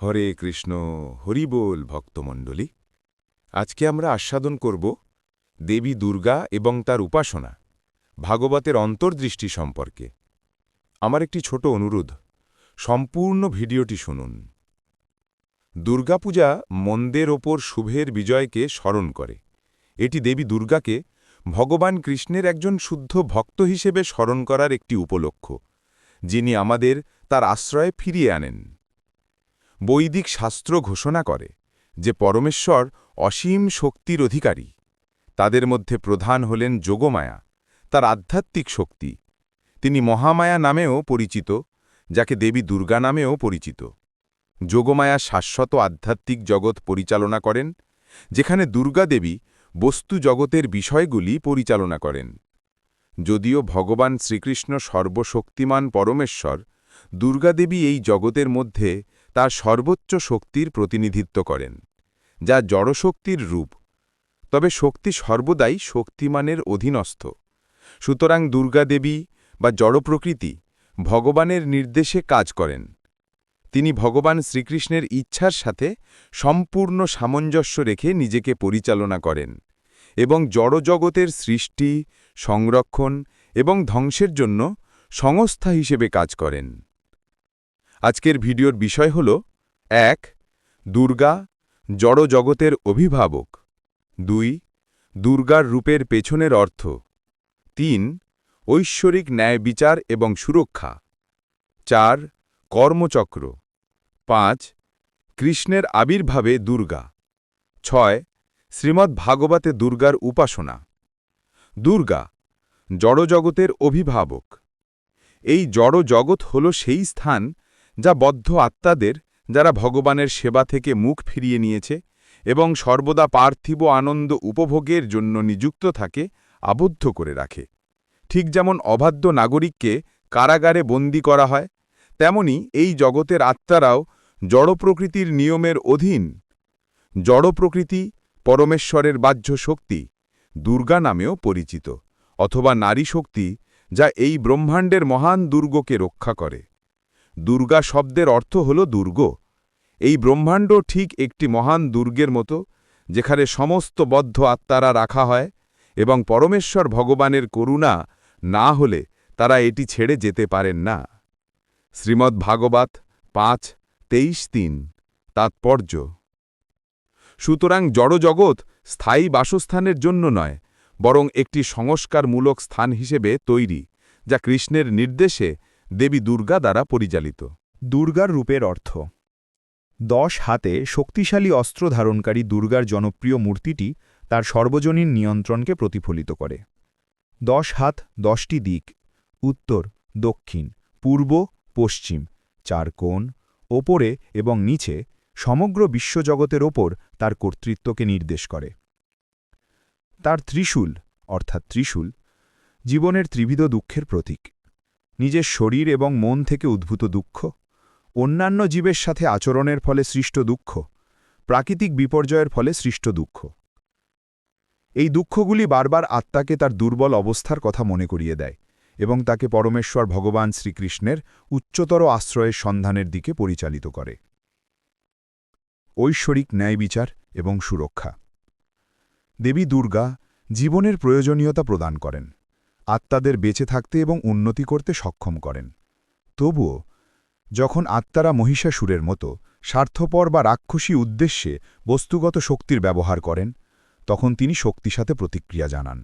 হরে কৃষ্ণ হরিবোল ভক্তমণ্ডলী। আজকে আমরা আস্বাদন করব দেবী দুর্গা এবং তার উপাসনা, ভাগবতের অন্তর্দৃষ্টি সম্পর্কে। আমার একটি ছোট অনুরোধ, সম্পূর্ণ ভিডিওটি শুনুন। দুর্গাপূজা মন্দের ওপর শুভের বিজয়কে স্মরণ করে। এটি দেবী দুর্গাকে ভগবান কৃষ্ণের একজন শুদ্ধ ভক্ত হিসেবে স্মরণ করার একটি উপলক্ষ, যিনি আমাদের তার আশ্রয়ে ফিরিয়ে আনেন। বৈদিক শাস্ত্র ঘোষণা করে যে পরমেশ্বর অসীম শক্তির অধিকারী। তাদের মধ্যে প্রধান হলেন যোগমায়া, তার আধ্যাত্মিক শক্তি। তিনি মহামায়া নামেও পরিচিত, যাকে দেবী দুর্গা নামেও পরিচিত। যোগমায়া শাশ্বত আধ্যাত্মিক জগৎ পরিচালনা করেন, যেখানে দুর্গা দেবী বস্তু জগতের বিষয়গুলি পরিচালনা করেন। যদিও ভগবান শ্রীকৃষ্ণ সর্বশক্তিমান পরমেশ্বর দুর্গাদেবী এই জগতের মধ্যে তার সর্বোচ্চ শক্তির প্রতিনিধিত্ব করেন, যা জড়শক্তির রূপ। তবে শক্তি সর্বদাই শক্তিমানের অধীনস্থ। সুতরাং দুর্গাদেবী বা জড়প্রকৃতি ভগবানের নির্দেশে কাজ করেন। তিনি ভগবান শ্রীকৃষ্ণের ইচ্ছার সাথে সম্পূর্ণ সামঞ্জস্য রেখে নিজেকে পরিচালনা করেন এবং জড়জগতের সৃষ্টি, সংরক্ষণ এবং ধ্বংসের জন্য সংস্থা হিসেবে কাজ করেন। আজকের ভিডিওর বিষয় হল, এক, দুর্গা জড় জগতের অভিভাবক। দুই, দুর্গার রূপের পেছনের অর্থ। তিন, ঐশ্বরিক ন্যায় বিচার এবং সুরক্ষা। চার, কর্মচক্র। পাঁচ, কৃষ্ণের আবির্ভাবে দুর্গা। ছয়, শ্রীমদ্ ভাগবতে দুর্গার উপাসনা। দুর্গা জড়জগতের অভিভাবক। এই জড়জগৎ হল সেই স্থান যা বদ্ধ আত্মাদের, যারা ভগবানের সেবা থেকে মুখ ফিরিয়ে নিয়েছে এবং সর্বদা পার্থিব আনন্দ উপভোগের জন্য নিযুক্ত থাকে, আবদ্ধ করে রাখে। ঠিক যেমন অবাধ্য নাগরিককে কারাগারে বন্দী করা হয়, তেমনি এই জগতের আত্মারাও জড়প্রকৃতির নিয়মের অধীন। জড়প্রকৃতি পরমেশ্বরের বাহ্য শক্তি, দুর্গা নামেও পরিচিত, অথবা নারী শক্তি, যা এই ব্রহ্মাণ্ডের মহান দুর্গকে রক্ষা করে। দুর্গা শব্দের অর্থ হল দুর্গ। এই ব্রহ্মাণ্ড ঠিক একটি মহান দুর্গের মতো, যেখানে সমস্ত বদ্ধ আত্মারা রাখা হয় এবং পরমেশ্বর ভগবানের করুণা না হলে তারা এটি ছেড়ে যেতে পারেন না। শ্রীমদ্ ভাগবত পাঁচ, তেইশ, তিন। তাৎপর্য। সুতরাং জড়জগৎ স্থায়ী বাসস্থানের জন্য নয়, বরং একটি সংস্কারমূলক স্থান হিসেবে তৈরি, যা কৃষ্ণের নির্দেশে দেবী দুর্গা দ্বারা পরিচালিত। দুর্গার রূপের অর্থ, দশ হাতে শক্তিশালী অস্ত্র ধারণকারী দুর্গার জনপ্রিয় মূর্তিটি তার সর্বজনীন নিয়ন্ত্রণকে প্রতিফলিত করে। দশ হাত, দশটি দিক, উত্তর, দক্ষিণ, পূর্ব, পশ্চিম, চার কোণ, ওপরে এবং নিচে সমগ্র বিশ্বজগতের ওপর তার কর্তৃত্বকে নির্দেশ করে। তার ত্রিশূল, অর্থাৎ ত্রিশূল, জীবনের ত্রিবিধ দুঃখের প্রতীক। নিজের শরীর এবং মন থেকে উদ্ভূত দুঃখ, অন্যান্য জীবের সাথে আচরণের ফলে সৃষ্ট দুঃখ, প্রাকৃতিক বিপর্যয়ের ফলে সৃষ্ট দুঃখ। এই দুঃখগুলি বারবার আত্মাকে তার দুর্বল অবস্থার কথা মনে করিয়ে দেয় এবং তাকে পরমেশ্বর ভগবান শ্রীকৃষ্ণের উচ্চতর আশ্রয়ের সন্ধানের দিকে পরিচালিত করে। ঐশ্বরিক ন্যায় বিচার এবং সুরক্ষা। দেবী দুর্গা জীবনের প্রয়োজনীয়তা প্রদান করেন। আত্মাদের বেঁচে থাকতে এবং উন্নতি করতে সক্ষম করেন। তবুও, যখন আত্মারা মহিষাসুরের মতো স্বার্থপর বা রাক্ষসী উদ্দেশ্যে বস্তুগত শক্তির ব্যবহার করেন, তখন তিনি শক্তি সাথে প্রতিক্রিয়া জানান।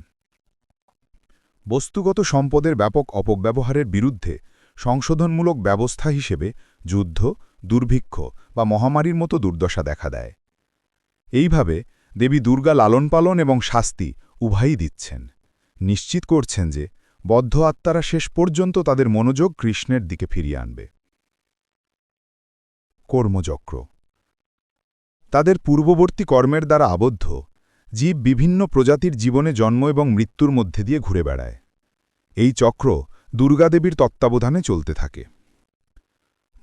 বস্তুগত সম্পদের ব্যাপক অপব্যবহারের বিরুদ্ধে সংশোধনমূলক ব্যবস্থা হিসেবে যুদ্ধ, দুর্ভিক্ষ বা মহামারীর মতো দুর্দশা দেখা দেয়। এইভাবে দেবী দুর্গা লালন পালন এবং শাস্তি উভয়ই দিচ্ছেন। নিশ্চিত করছেন যে বদ্ধ আত্মারা শেষ পর্যন্ত তাদের মনোযোগ কৃষ্ণের দিকে ফিরিয়ে আনবে। কর্মচক্র তাদের পূর্ববর্তী কর্মের দ্বারা আবদ্ধ, জীব বিভিন্ন প্রজাতির জীবনে জন্ম এবং মৃত্যুর মধ্যে দিয়ে ঘুরে বেড়ায়। এই চক্র দুর্গাদেবীর তত্ত্বাবধানে চলতে থাকে।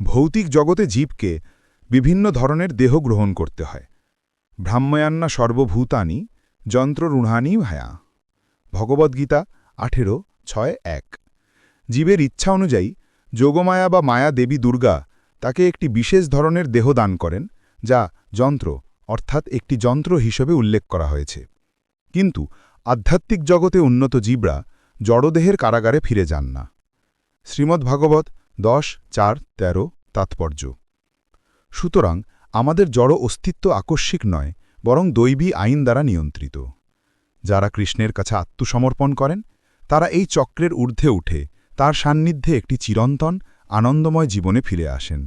ভৌতিক জগতে জীবকে বিভিন্ন ধরনের দেহ গ্রহণ করতে হয়। ভ্রাম্যয়ান্না সর্বভূতানি যন্ত্ররূঢ়ানি ভায়া ভগবদ্গীতা আঠেরো, ছয়, এক। জীবের ইচ্ছা অনুযায়ী যোগমায়া বা মায়া দেবী দুর্গা তাকে একটি বিশেষ ধরনের দেহ দান করেন, যা যন্ত্র, অর্থাৎ একটি যন্ত্র হিসেবে উল্লেখ করা হয়েছে। কিন্তু আধ্যাত্মিক জগতে উন্নত জীবরা জড়দেহের কারাগারে ফিরে যান না। শ্রীমদ্ ভাগবত দশ, চার, তেরো, তাৎপর্য। সুতরাং আমাদের জড় অস্তিত্ব আকস্মিক নয়, বরং দৈবী আইন দ্বারা নিয়ন্ত্রিত। যারা কৃষ্ণের কাছে আত্মসমর্পণ করেন, তারা এই চক্রের ঊর্ধ্বে উঠে তার সান্নিধ্যে একটি চিরন্তন, আনন্দময় জীবনে ফিরে আসেন।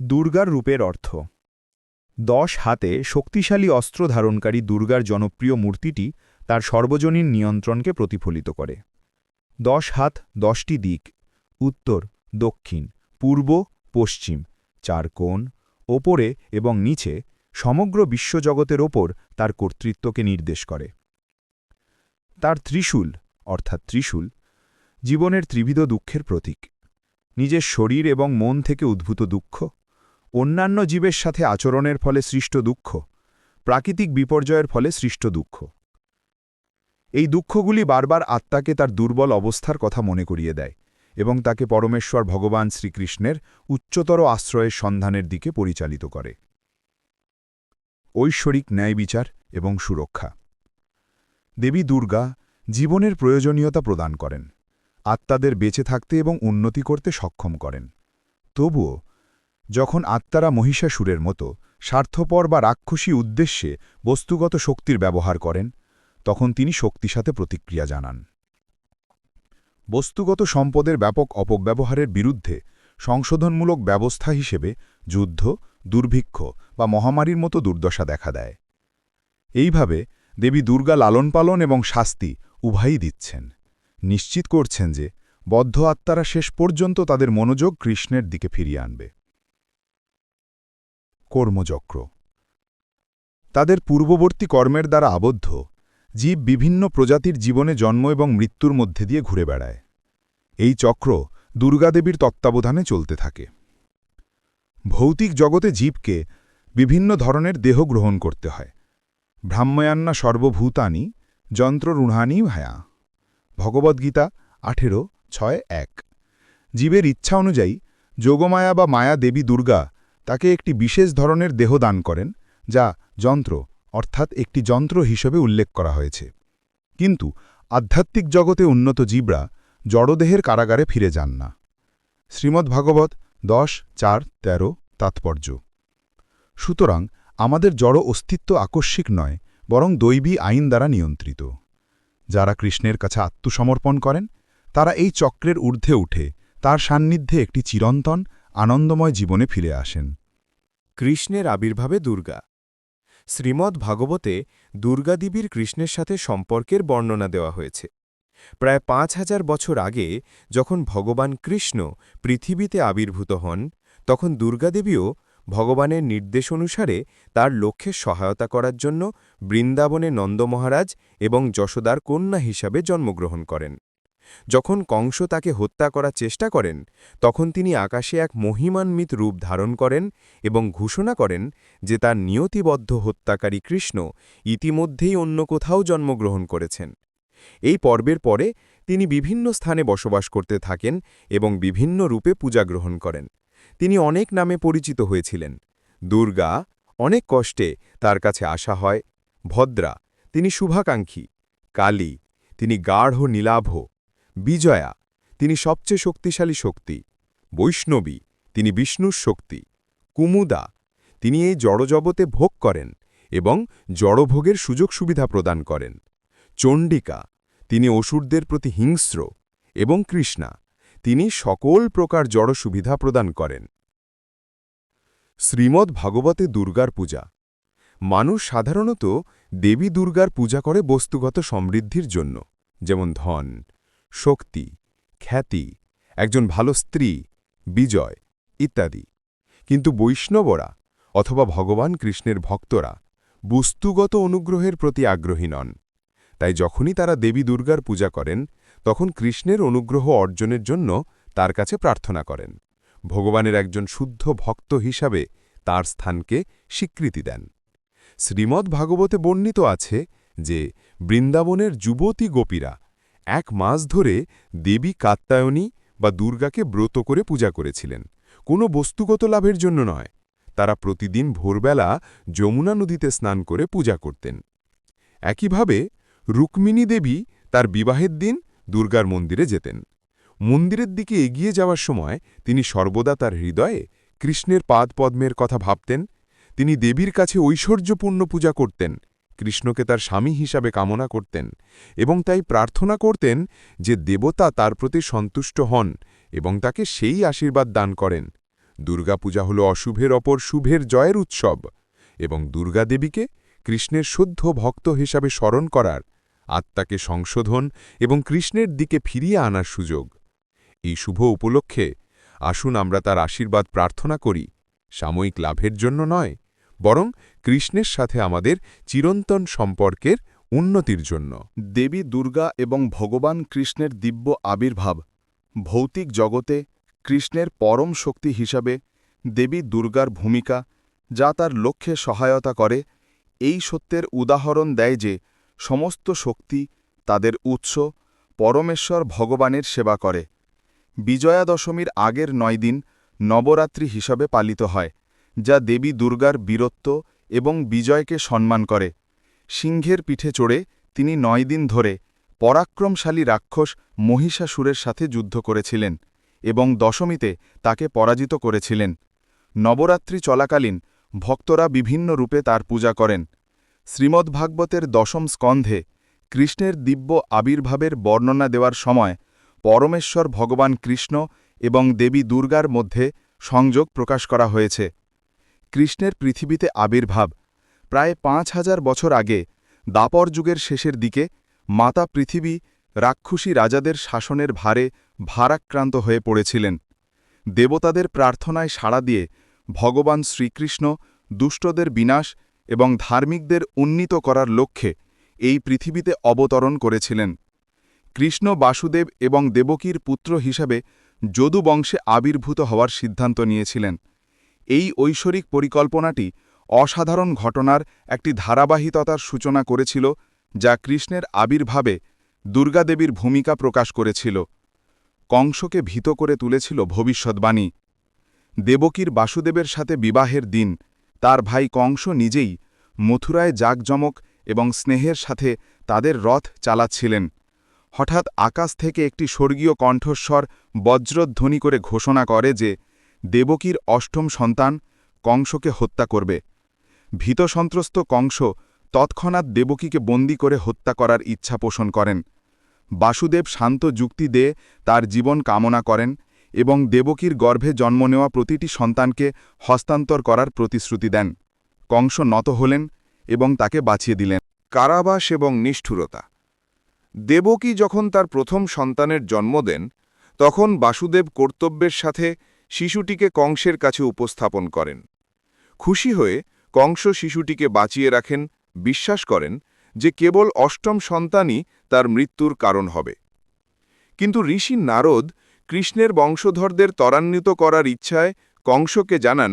দুর্গার রূপের অর্থ। দশ হাতে শক্তিশালী অস্ত্র ধারণকারী দুর্গার জনপ্রিয় মূর্তিটি তার সর্বজনীন নিয়ন্ত্রণকে প্রতিফলিত করে। দশ হাত দশটি দিক। উত্তর, দক্ষিণ, পূর্ব, পশ্চিম। চার কোণ, ওপরে এবং নিচে সমগ্র বিশ্বজগতের ওপর তার কর্তৃত্বকে নির্দেশ করে। তার ত্রিশূল, অর্থাৎ ত্রিশূল, জীবনের ত্রিবিধ দুঃখের প্রতীক। নিজের শরীর এবং মন থেকে উদ্ভূত দুঃখ, অন্যান্য জীবের সাথে আচরণের ফলে সৃষ্ট দুঃখ, প্রাকৃতিক বিপর্যয়ের ফলে সৃষ্ট দুঃখ। এই দুঃখগুলি বারবার আত্মাকে তার দুর্বল অবস্থার কথা মনে করিয়ে দেয় এবং তাকে পরমেশ্বর ভগবান শ্রীকৃষ্ণের উচ্চতর আশ্রয়ের সন্ধানের দিকে পরিচালিত করে। ঐশ্বরিক ন্যায় বিচার এবং সুরক্ষা। দেবী দুর্গা জীবনের প্রয়োজনীয়তা প্রদান করেন, আত্মাদের বেঁচে থাকতে এবং উন্নতি করতে সক্ষম করেন। তবুও, যখন আত্মারা মহিষাসুরের মতো স্বার্থপর বা রাক্ষসী উদ্দেশ্যে বস্তুগত শক্তির ব্যবহার করেন তখন তিনি শক্তি সাথে প্রতিক্রিয়া জানান। বস্তুগত সম্পদের ব্যাপক অপব্যবহারের বিরুদ্ধে সংশোধনমূলক ব্যবস্থা হিসেবে যুদ্ধ, দুর্ভিক্ষ বা মহামারীর মতো দুর্দশা দেখা দেয়। এইভাবে দেবী দুর্গা লালনপালন এবং শাস্তি উভয়ই দিচ্ছেন। নিশ্চিত করছেন যে বদ্ধ আত্মারা শেষ পর্যন্ত তাদের মনোযোগ কৃষ্ণের দিকে ফিরিয়ে আনবে। কর্মচক্র তাদের পূর্ববর্তী কর্মের দ্বারা আবদ্ধ জীব বিভিন্ন প্রজাতির জীবনে জন্ম এবং মৃত্যুর মধ্যে দিয়ে ঘুরে বেড়ায়। এই চক্র দুর্গাদেবীর তত্ত্বাবধানে চলতে থাকে। ভৌতিক জগতে জীবকে বিভিন্ন ধরনের দেহ গ্রহণ করতে হয়। ব্রাহ্ময়ান্না সর্বভূতানি যন্ত্ররূঢ়ানি ভায়া। ভগবদ্গীতা আঠেরো, ছয়, এক। জীবের ইচ্ছা অনুযায়ী যোগমায়া বা মায়া দেবী দুর্গা তাকে একটি বিশেষ ধরনের দেহ দান করেন, যা যন্ত্র অর্থাৎ একটি যন্ত্র হিসেবে উল্লেখ করা হয়েছে। কিন্তু আধ্যাত্মিক জগতে উন্নত জীবরা জড়দেহের কারাগারে ফিরে যান না। শ্রীমদ্ভাগবত দশ, চার, তেরো, তাৎপর্য। সুতরাং আমাদের জড় অস্তিত্ব আকস্মিক নয়, বরং দৈবী আইন দ্বারা নিয়ন্ত্রিত। যারা কৃষ্ণের কাছে আত্মসমর্পণ করেন, তারা এই চক্রের ঊর্ধ্বে উঠে তার সান্নিধ্যে একটি চিরন্তন, আনন্দময় জীবনে ফিরে আসেন। কৃষ্ণের আবির্ভাবে দুর্গা। শ্রীমদ্ ভাগবতে দুর্গাদেবীর কৃষ্ণের সাথে সম্পর্কের বর্ণনা দেওয়া হয়েছে। প্রায় পাঁচ হাজার বছর আগে যখন ভগবান কৃষ্ণ পৃথিবীতে আবির্ভূত হন, তখন দুর্গাদেবীও ভগবানের নির্দেশ অনুসারে তার লক্ষ্যে সহায়তা করার জন্য বৃন্দাবনে নন্দ মহারাজ এবং যশোদার কন্যা হিসাবে জন্মগ্রহণ করেন। যখন কংস তাকে হত্যা করার চেষ্টা করেন, তখন তিনি আকাশে এক মহিমান্বিত রূপ ধারণ করেন এবং ঘোষণা করেন যে তার নিয়তিবদ্ধ হত্যাকারী কৃষ্ণ ইতিমধ্যেই অন্য কোথাও জন্মগ্রহণ করেছেন। এই পর্বের পরে তিনি বিভিন্ন স্থানে বসবাস করতে থাকেন এবং বিভিন্ন রূপে পূজা গ্রহণ করেন। তিনি অনেক নামে পরিচিত হয়েছিলেন। দুর্গা অনেক কষ্টে তার কাছে আসা হয়। ভদ্রা তিনি শুভাকাঙ্ক্ষী। কালী তিনি গাঢ় নীলাভ। বিজয়া, তিনি সবচেয়ে শক্তিশালী শক্তি। বৈষ্ণবী, তিনি বিষ্ণুর শক্তি। কুমুদা, তিনি এই জড়জগতে ভোগ করেন এবং জড়ভোগের সুযোগ সুবিধা প্রদান করেন। চণ্ডিকা, তিনি অসুরদের প্রতি হিংস্র এবং কৃষ্ণা, তিনি সকল প্রকার জড় সুবিধা প্রদান করেন। শ্রীমদ্ ভাগবতে দুর্গার পূজা। মানুষ সাধারণত দেবী দুর্গার পূজা করে বস্তুগত সমৃদ্ধির জন্য, যেমন ধন শক্তি, খ্যাতি, একজন ভালো স্ত্রী, বিজয় ইত্যাদি। কিন্তু বৈষ্ণবরা অথবা ভগবান কৃষ্ণের ভক্তরা বস্তুগত অনুগ্রহের প্রতি আগ্রহী নন। তাই যখনই তারা দেবী দুর্গার পূজা করেন, তখন কৃষ্ণের অনুগ্রহ অর্জনের জন্য তার কাছে প্রার্থনা করেন। ভগবানের একজন শুদ্ধ ভক্ত হিসাবে তার স্থানকে স্বীকৃতি দেন। শ্রীমদ্ ভাগবতে বর্ণিত আছে যে বৃন্দাবনের যুবতী গোপীরা এক মাস ধরে দেবী কাত্যায়নী বা দুর্গাকে ব্রত করে পূজা করেছিলেন। কোনো বস্তুগত লাভের জন্য নয়। তারা প্রতিদিন ভোরবেলা যমুনা নদীতে স্নান করে পূজা করতেন। একইভাবে রুক্মিণী দেবী তার বিবাহের দিন দুর্গার মন্দিরে যেতেন। মন্দিরের দিকে এগিয়ে যাওয়ার সময় তিনি সর্বদা তার হৃদয়ে কৃষ্ণের পাদপদ্মের কথা ভাবতেন। তিনি দেবীর কাছে ঐশ্বর্যপূর্ণ পূজা করতেন। কৃষ্ণকে তার স্বামী হিসাবে কামনা করতেন এবং তাই প্রার্থনা করতেন যে দেবতা তার প্রতি সন্তুষ্ট হন এবং তাকে সেই আশীর্বাদ দান করেন। দুর্গাপূজা হল অশুভের অপর শুভের জয়ের উৎসব এবং দুর্গাদেবীকে কৃষ্ণের শুদ্ধ ভক্ত হিসাবে স্মরণ করার, আত্মাকে সংশোধন এবং কৃষ্ণের দিকে ফিরিয়ে আনার সুযোগ। এই শুভ উপলক্ষে আসুন আমরা তার আশীর্বাদ প্রার্থনা করি। সাময়িক লাভের জন্য নয় বরং কৃষ্ণের সাথে আমাদের চিরন্তন সম্পর্কের উন্নতির জন্য। দেবী দুর্গা এবং ভগবান কৃষ্ণের দিব্য আবির্ভাব, ভৌতিক জগতে কৃষ্ণের পরম শক্তি হিসাবে দেবী দুর্গার ভূমিকা, যা তার লক্ষ্যে সহায়তা করে, এই সত্যের উদাহরণ দেয় যে সমস্ত শক্তি তাদের উৎস, পরমেশ্বর ভগবানের সেবা করে। বিজয়া দশমীর আগের নয় দিন নবরাত্রি হিসাবে পালিত হয়। যা দেবী দুর্গার বীরত্ব এবং বিজয়কে সম্মান করে। সিংহের পিঠে চড়ে তিনি নয় দিন ধরে পরাক্রমশালী রাক্ষস মহিষাসুরের সাথে যুদ্ধ করেছিলেন এবং দশমীতে তাকে পরাজিত করেছিলেন। নবরাত্রি চলাকালীন ভক্তরা বিভিন্ন রূপে তার পূজা করেন। শ্রীমদ্ভাগবতের দশম স্কন্ধে কৃষ্ণের দিব্য আবির্ভাবের বর্ণনা দেওয়ার সময় পরমেশ্বর ভগবান কৃষ্ণ এবং দেবী দুর্গার মধ্যে সংযোগ প্রকাশ করা হয়েছে। কৃষ্ণের পৃথিবীতে আবির্ভাব। প্রায় পাঁচ হাজার বছর আগে, দাপর যুগের শেষের দিকে, মাতা পৃথিবী রাক্ষসী রাজাদের শাসনের ভারে ভারাক্রান্ত হয়ে পড়েছিলেন। দেবতাদের প্রার্থনায় সাড়া দিয়ে ভগবান শ্রীকৃষ্ণ দুষ্টদের বিনাশ এবং ধার্মিকদের উন্নীত করার লক্ষ্যে এই পৃথিবীতে অবতরণ করেছিলেন। কৃষ্ণ বাসুদেব এবং দেবকীর পুত্র হিসাবে যদু বংশে আবির্ভূত হওয়ার সিদ্ধান্ত নিয়েছিলেন। এই ঐশ্বরিক পরিকল্পনাটি অসাধারণ ঘটনার একটি ধারাবাহিকতার সূচনা করেছিল, যা কৃষ্ণের আবির্ভাবে দুর্গাদেবীর ভূমিকা প্রকাশ করেছিল। কংসকে ভীত করে তুলেছিল ভবিষ্যৎবাণী। দেবকীর বাসুদেবের সাথে বিবাহের দিন, তার ভাই কংস নিজেই মথুরায় জাকজমক এবং স্নেহের সাথে তাদের রথ চালাচ্ছিলেন। হঠাৎ আকাশ থেকে একটি স্বর্গীয় কণ্ঠস্বর বজ্রধ্বনি করে ঘোষণা করে যে দেবকীর অষ্টম সন্তান কংসকে হত্যা করবে। ভীতসন্ত্রস্ত কংস তৎক্ষণাৎ দেবকীকে বন্দি করে হত্যা করার ইচ্ছা পোষণ করেন। বাসুদেব শান্ত যুক্তি দিয়ে তার জীবন কামনা করেন এবং দেবকীর গর্ভে জন্ম নেওয়া প্রতিটি সন্তানকে হস্তান্তর করার প্রতিশ্রুতি দেন। কংস নত হলেন এবং তাকে বাঁচিয়ে দিলেন। কারাবাস এবং নিষ্ঠুরতা। দেবকী যখন তার প্রথম সন্তানের জন্ম দেন, তখন বাসুদেব কর্তব্যের সাথে শিশুটিকে কংসের কাছে উপস্থাপন করেন। খুশি হয়ে কংস শিশুটিকে বাঁচিয়ে রাখেন, বিশ্বাস করেন যে কেবল অষ্টম সন্তানই তার মৃত্যুর কারণ হবে। কিন্তু ঋষি নারদ কৃষ্ণের বংশধরদের ত্বরান্বিত করার ইচ্ছায় কংসকে জানান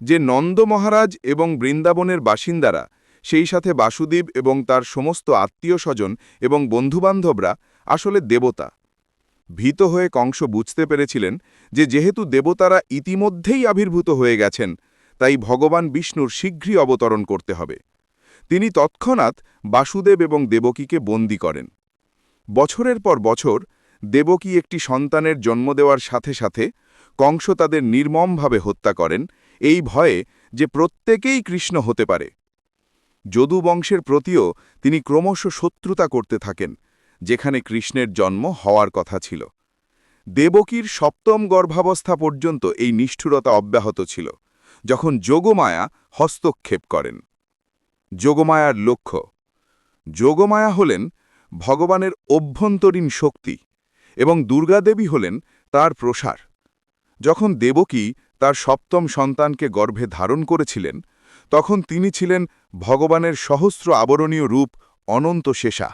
যে নন্দ মহারাজ এবং বৃন্দাবনের বাসিন্দারা, সেই সাথে বাসুদেব এবং তার সমস্ত আত্মীয় স্বজন এবং বন্ধুবান্ধবরা আসলে দেবতা। ভীত হয়ে কংস বুঝতে পেরেছিলেন যে যেহেতু দেবতারা ইতিমধ্যেই আবির্ভূত হয়ে গেছেন, তাই ভগবান বিষ্ণুর শীঘ্রই অবতরণ করতে হবে। তিনি তৎক্ষণাৎ বাসুদেব এবং দেবকীকে বন্দী করেন। বছরের পর বছর দেবকী একটি সন্তানের জন্ম দেওয়ার সাথে সাথে কংস তাদের নির্মমভাবে হত্যা করেন, এই ভয়ে যে প্রত্যেকেই কৃষ্ণ হতে পারে। যদু বংশের প্রতিও তিনি ক্রমশ শত্রুতা করতে থাকেন যেখানে কৃষ্ণের জন্ম হওয়ার কথা ছিল। দেবকীর সপ্তম গর্ভাবস্থা পর্যন্ত এই নিষ্ঠুরতা অব্যাহত ছিল, যখন যোগমায়া হস্তক্ষেপ করেন। যোগমায়ার লক্ষ্য, যোগমায়া হলেন ভগবানের অভ্যন্তরীণ শক্তি এবং দুর্গাদেবী হলেন তার প্রসার। যখন দেবকী তার সপ্তম সন্তানকে গর্ভে ধারণ করেছিলেন, তখন তিনি ছিলেন ভগবানের সহস্র আবরণীয় রূপ অনন্ত শেষা।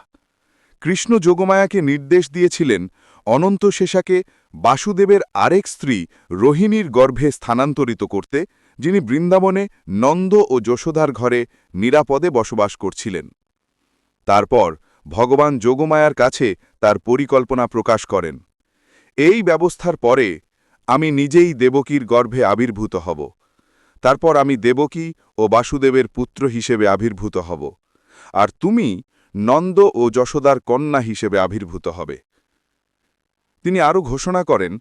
কৃষ্ণ যোগমায়াকে নির্দেশ দিয়েছিলেন অনন্ত শেষাকে বাসুদেবের আরেক স্ত্রী রোহিণীর গর্ভে স্থানান্তরিত করতে, যিনি বৃন্দাবনে নন্দ ও যশোদার ঘরে নিরাপদে বসবাস করছিলেন। তারপর ভগবান যোগমায়ার কাছে তার পরিকল্পনা প্রকাশ করেন। এই ব্যবস্থার পরে আমি নিজেই দেবকীর গর্ভে আবির্ভূত হব। তারপর আমি দেবকী ও বাসুদেবের পুত্র হিসেবে আবির্ভূত হব। আর তুমি নন্দ ও যশোদার কন্যা হিসেবে আবির্ভূত হবে। তিনি আরও ঘোষণা করেন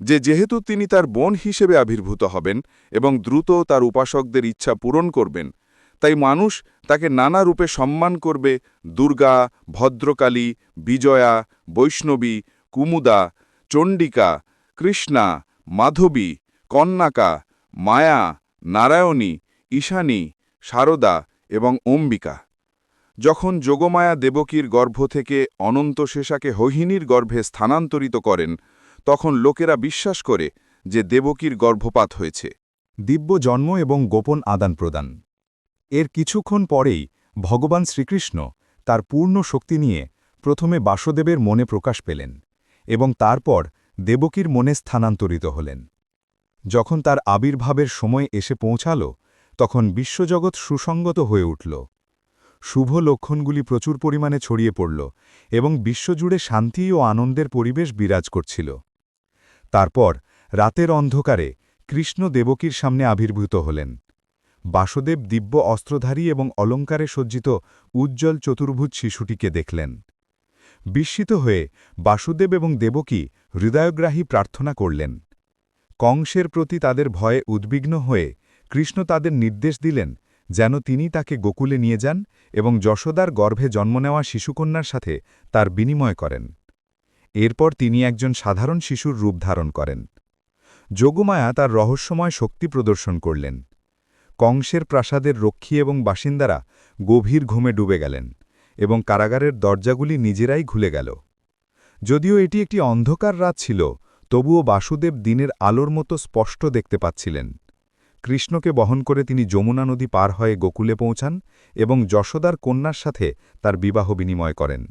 যে, যেহেতু তিনি তার বোন হিসেবে আবির্ভূত হবেন এবং দ্রুত তার উপাসকদের ইচ্ছা পূরণ করবেন, তাই মানুষ তাকে নানা রূপে সম্মান করবে। দুর্গা, ভদ্রকালী, বিজয়া, বৈষ্ণবী, কুমুদা, চণ্ডিকা, কৃষ্ণা, মাধবী, কন্যাকা, মায়া, নারায়ণী, ঈশানী শারদা এবং অম্বিকা। যখন যোগমায়া দেবকীর গর্ভ থেকে অনন্ত শেষাকে হৈহিনীর গর্ভে স্থানান্তরিত করেন, তখন লোকেরা বিশ্বাস করে যে দেবকীর গর্ভপাত হয়েছে। দিব্য জন্ম এবং গোপন আদান প্রদান। এর কিছুক্ষণ পরেই ভগবান শ্রীকৃষ্ণ তার পূর্ণ শক্তি নিয়ে প্রথমে বাসুদেবের মনে প্রকাশ পেলেন এবং তারপর দেবকীর মনে স্থানান্তরিত হলেন। যখন তার আবির্ভাবের সময় এসে পৌঁছাল, তখন বিশ্বজগৎ সুসঙ্গত হয়ে উঠল। শুভ লক্ষণগুলি প্রচুর পরিমাণে ছড়িয়ে পড়ল এবং বিশ্বজুড়ে শান্তি ও আনন্দের পরিবেশ বিরাজ করছিল। তারপর, রাতের অন্ধকারে কৃষ্ণ দেবকীর সামনে আবির্ভূত হলেন। বাসুদেব দিব্য অস্ত্রধারী এবং অলঙ্কারে সজ্জিত উজ্জ্বল চতুর্ভুজ শিশুটিকে দেখলেন। বিস্মিত হয়ে বাসুদেব এবং দেবকী হৃদয়গ্রাহী প্রার্থনা করলেন। কংসের প্রতি তাদের ভয়ে উদ্বিগ্ন হয়ে কৃষ্ণ তাদের নির্দেশ দিলেন যেন তিনি তাকে গোকুলে নিয়ে যান এবং যশোদার গর্ভে জন্ম নেওয়া শিশুকন্যার সাথে তার বিনিময় করেন। এরপর তিনি একজন সাধারণ শিশুর রূপ ধারণ করেন। যোগমায়া তার রহস্যময় শক্তি প্রদর্শন করলেন। কংসের প্রাসাদের রক্ষী এবং বাসিন্দারা গভীর ঘুমে ডুবে গেলেন এবং কারাগারের দরজাগুলি নিজেরাই খুলে গেল। যদিও এটি একটি অন্ধকার রাত ছিল, তবুও বাসুদেব দিনের আলোর মতো স্পষ্ট দেখতে পাচ্ছিলেন। কৃষ্ণকে বহন করে তিনি যমুনা নদী পার হয়ে গোকুলে পৌঁছান এবং যশোদার কন্যার সাথে তার বিবাহ বিনিময় করেন।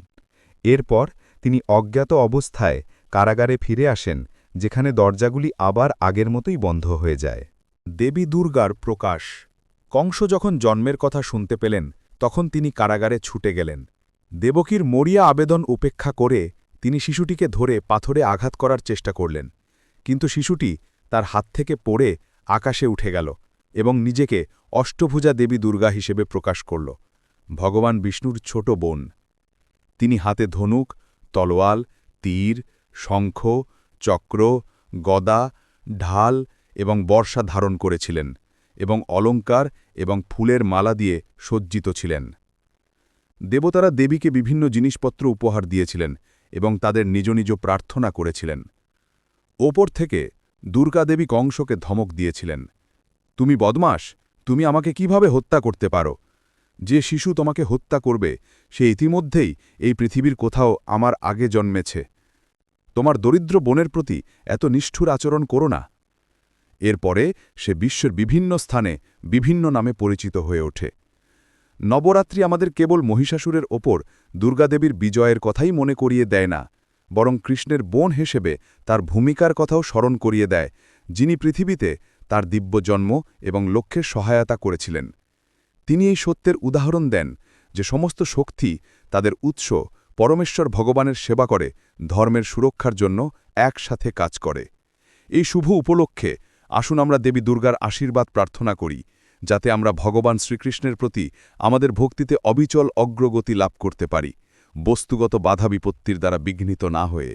এরপর তিনি অজ্ঞাত অবস্থায় কারাগারে ফিরে আসেন, যেখানে দরজাগুলি আবার আগের মতোই বন্ধ হয়ে যায়। দেবী দুর্গার প্রকাশ। কংস যখন জন্মের কথা শুনতে পেলেন, তখন তিনি কারাগারে ছুটে গেলেন। দেবকীর মরিয়া আবেদন উপেক্ষা করে তিনি শিশুটিকে ধরে পাথরে আঘাত করার চেষ্টা করলেন। কিন্তু শিশুটি তার হাত থেকে পড়ে আকাশে উঠে গেল এবং নিজেকে অষ্টভুজা দেবী দুর্গা হিসেবে প্রকাশ করল, ভগবান বিষ্ণুর ছোট বোন। তিনি হাতে ধনুক, তলোয়াল, তীর, শঙ্খ, চক্র, গদা, ঢাল এবং বর্ষা ধারণ করেছিলেন এবং অলঙ্কার এবং ফুলের মালা দিয়ে সজ্জিত ছিলেন। দেবতারা দেবীকে বিভিন্ন জিনিসপত্র উপহার দিয়েছিলেন এবং তাদের নিজ নিজ প্রার্থনা করেছিলেন। ওপর থেকে দুর্গাদেবী কংসকে ধমক দিয়েছিলেন। তুমি বদমাস তুমি আমাকে কীভাবে হত্যা করতে পারো? যে শিশু তোমাকে হত্যা করবে, সে ইতিমধ্যেই এই পৃথিবীর কোথাও আমার আগে জন্মেছে। তোমার দরিদ্র বোনের প্রতি এত নিষ্ঠুর আচরণ করো না। এরপরে সে বিশ্বের বিভিন্ন স্থানে বিভিন্ন নামে পরিচিত হয়ে ওঠে। নবরাত্রি আমাদের কেবল মহিষাসুরের ওপর দুর্গাদেবীর বিজয়ের কথাই মনে করিয়ে দেয় না। বরং কৃষ্ণের বোন হিসেবে তার ভূমিকার কথাও স্মরণ করিয়ে দেয়, যিনি পৃথিবীতে তার দিব্য জন্ম এবং লক্ষ্যের সহায়তা করেছিলেন। তিনি এই সত্যের উদাহরণ দেন যে সমস্ত শক্তি তাদের উৎস পরমেশ্বর ভগবানের সেবা করে ধর্মের সুরক্ষার জন্য একসাথে কাজ করে। এই শুভ উপলক্ষে আসুন আমরা দেবী দুর্গার আশীর্বাদ প্রার্থনা করি, যাতে আমরা ভগবান শ্রীকৃষ্ণের প্রতি আমাদের ভক্তিতে অবিচল অগ্রগতি লাভ করতে পারি। বস্তুগত বাধা বিপত্তির দ্বারা বিঘ্নিত না হয়ে